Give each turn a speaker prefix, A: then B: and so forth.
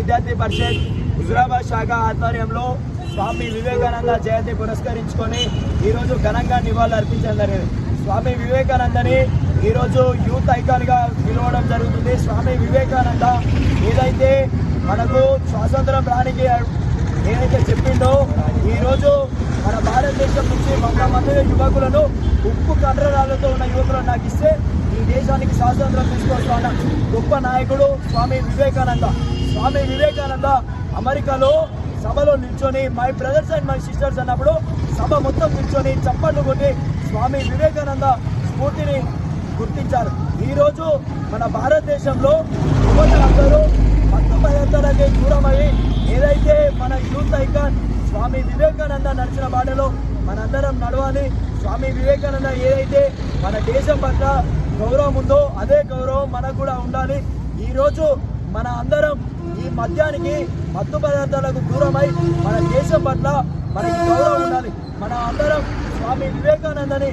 A: విద్యార్థి పరిషత్ హుజురాబాద్ శాఖ ఆధ్వర్యంలో స్వామి వివేకానంద జయంతి పురస్కరించుకొని ఈరోజు ఘనంగా నివాళులు అర్పించడం జరిగింది. స్వామి వివేకానందని ఈరోజు యూత్ ఐకాన్గా పిలవడం జరుగుతుంది. స్వామి వివేకానంద ఏదైతే మనకు స్వాతంత్రం రానికి ఏదైతే చెప్పిండో ఈరోజు మన భారతదేశం నుంచి వంద మంది యువకులను ఉప్పు కండరాలతో ఉన్న యువకులను నాకు ఇస్తే ఈ దేశానికి స్వాతంత్రం తీసుకొస్తున్న గొప్ప నాయకుడు స్వామి వివేకానంద. స్వామి వివేకానంద అమెరికాలో సభలో నిల్చొని my brothers and my sisters అన్నప్పుడు సభ మొత్తం నిల్చొని చప్పట్లు కొట్టి స్వామి వివేకానంద స్ఫూర్తిని గుర్తించారు. ఈరోజు మన భారతదేశంలో యువత అందరూ మత్తు పదార్థాలకి దూరమై ఏదైతే మన యూత్ ఐకాన్ స్వామి వివేకానంద నడిచిన బాటలో మనందరం నడవాలి. స్వామి వివేకానంద ఏదైతే మన దేశం పట్ల గౌరవం ఉందో అదే గౌరవం మనకు కూడా ఉండాలి. ఈరోజు మన అందరం మద్యానికి మత్తు పదార్థాలకు దూరమై మన దేశం పట్ల మనకి గౌరవం ఉండాలి. మన అందరం స్వామి వివేకానందని